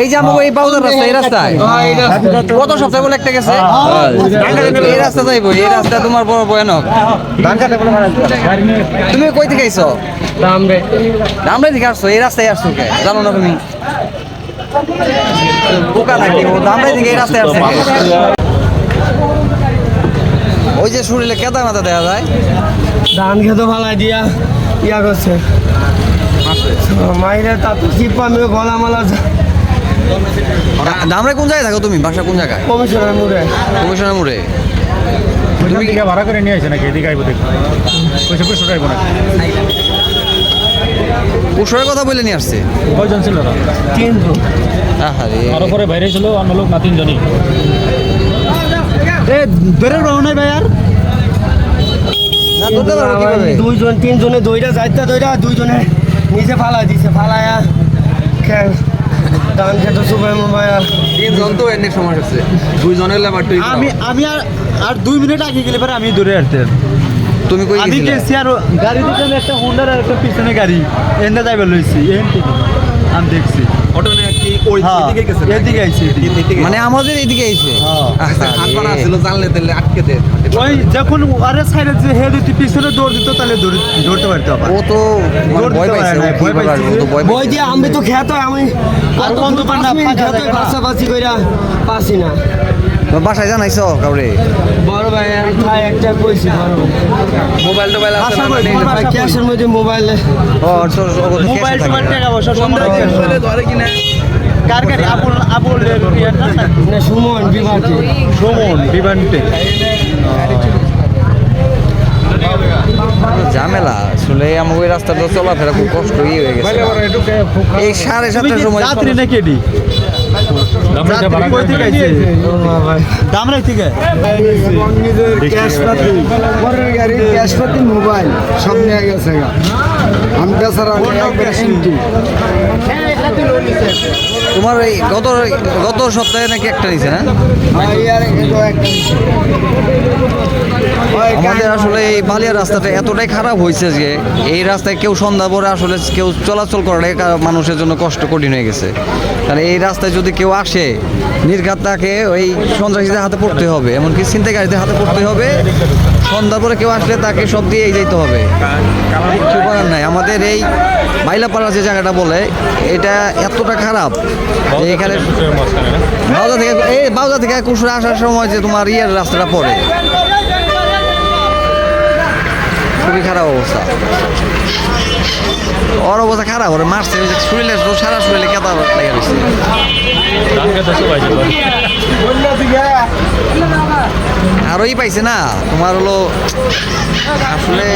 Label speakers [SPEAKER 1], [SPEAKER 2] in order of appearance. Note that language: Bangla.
[SPEAKER 1] এই যে আমাকে এই বাউদার রাস্তা এই রাস্তায় কত সপ্তাহ বলে একটা গেছে এই রাস্তা যাইবো এই রাস্তা তোমার বড় ভয়ানক তুমি কই থেকে আইছো দামরে থেকে আসছো এই রাস্তায় আসছো কে জানো না তুমি বোকা নাকি ও দামরে থেকে এই রাস্তায় আসছে কে? ওই যে শরীরে কেদা মাথা দেখা যায়
[SPEAKER 2] ধান খেতে ফালাই দিয়া ইয়া করছে মাইরে তাতে চিপা আমি গলা মালা
[SPEAKER 1] দামরে কোন জায়গায় থাকো তুমি? বাসা কোন জায়গায়?
[SPEAKER 2] কমিশনার মুড়ে।
[SPEAKER 1] কমিশনের মোড়ে?
[SPEAKER 3] তুমি দিকে ভাড়া করে নিয়ে আসে নাকি? এদিকে আইবো দেখো। পয়সা পয়সা আইবো
[SPEAKER 1] কথা বলে নিয়ে আসছে।
[SPEAKER 3] কয়জন ছিল না
[SPEAKER 1] আহারে।
[SPEAKER 3] আরও পরে বাইরে ছিল অন্য লোক না তিনজনই?
[SPEAKER 4] এ বেরোর রও নাই ভাই আর।
[SPEAKER 2] দুইজন তিনজনে দইটা যাইতে দইটা দুইজনে নিচে ফালা দিছে ফালায়া ধান খেতে সুবাই মোবাইল
[SPEAKER 1] তিনজন তো এনে সমস্যা আছে। দুইজনের লেবার তুই
[SPEAKER 4] আমি আমি আর আর দুই মিনিট আগে গেলে পরে আমি দূরে আসতে
[SPEAKER 1] তুমি কই
[SPEAKER 4] আমি গেছি আর গাড়ি দুটো একটা হোন্ডার আর একটা পিছনে গাড়ি। এনে যাইবে লইছি এন থেকে আমি দেখছি।
[SPEAKER 5] অটো নিয়ে ওই
[SPEAKER 4] হ্যাঁ
[SPEAKER 5] দিকে গেছে
[SPEAKER 4] এদিকে আইছি
[SPEAKER 1] মানে আমাদের এইদিকে আইছে।
[SPEAKER 4] হ্যাঁ।
[SPEAKER 5] ছিল জানলে তাহলে আটকে দে
[SPEAKER 4] ওই যখন আরে সাইডে যে হে দিতে পিছনে দৌড় দিত তাহলে দৌড় দৌড়তে পারতো আবার।
[SPEAKER 1] ও তো মানে ভয় পাইছে
[SPEAKER 4] ভয়
[SPEAKER 1] ব্যাপার, ভয়
[SPEAKER 2] বই আমি তো খেতে আমি
[SPEAKER 4] আর বন্ধু ফাঁকা
[SPEAKER 2] খেতে পাশাপাশি কইরা পাসি না।
[SPEAKER 1] তোর বাসায় জানাইছো কাউরে?
[SPEAKER 2] বড় ভাই আমি খাই একটা কইছি
[SPEAKER 1] মোবাইল টোবাইল আছে না
[SPEAKER 4] করি,
[SPEAKER 1] মানে
[SPEAKER 2] ভাই ক্যাশের মধ্যে মোবাইলে।
[SPEAKER 1] ও তোর
[SPEAKER 4] মোবাইল টাকা পয়সা
[SPEAKER 5] ধরে কিনা?
[SPEAKER 4] কার গাড়ি আপুল আপুল না
[SPEAKER 2] না সুমন
[SPEAKER 4] বিমানতে
[SPEAKER 1] ঝামেলা আসলে আমাকে ওই রাস্তাটা চলাফেরা খুব কষ্ট ইয়ে হয়ে গেছে। এই সাড়ে সাতটার সময়
[SPEAKER 4] যাত্রী নাকি
[SPEAKER 3] আমরা
[SPEAKER 4] থেকে
[SPEAKER 2] পরের গাড়ি ক্যাশপাতি মোবাইল সব নিয়ে গেছে গা। আমি বেচারা এমটি
[SPEAKER 1] তোমার এই গত গত সপ্তাহে নাকি একটা নিছে না আমাদের আসলে এই বালিয়া রাস্তাটা এতটাই খারাপ হয়েছে যে এই রাস্তায় কেউ সন্ধ্যা পরে আসলে কেউ চলাচল করাটা কা- মানুষের জন্য কষ্ট কঠিন হয়ে গেছে। কারণ এই রাস্তায় যদি কেউ আসে নির্ঘাত তাকে ওই সন্ত্রাসীদের হাতে পড়তে হবে এমনকি ছিনতাইকারীদের হাতে পড়তে হবে। সন্ধ্যার পরে কেউ আসলে তাকে সব দিয়েই যেতে হবে। কিছু করার নাই। আমাদের এই মাইলাপাড়া যে জায়গাটা বলে এটা এতটা খারাপ যে এখানে বাউদা থেকে এই বাউদা থেকে কুসুরে আসার সময় যে তোমার ইয়ের রাস্তাটা পড়ে। খুবই খারাপ অবস্থা। ওর অবস্থা খারাপ ওরে মারছে শরীরে সারা শরীরে কেতা লেগে গেছে
[SPEAKER 3] ধান খেতে সবাই ছিল
[SPEAKER 1] আর ওই পাইছে না তোমার হলো আসলে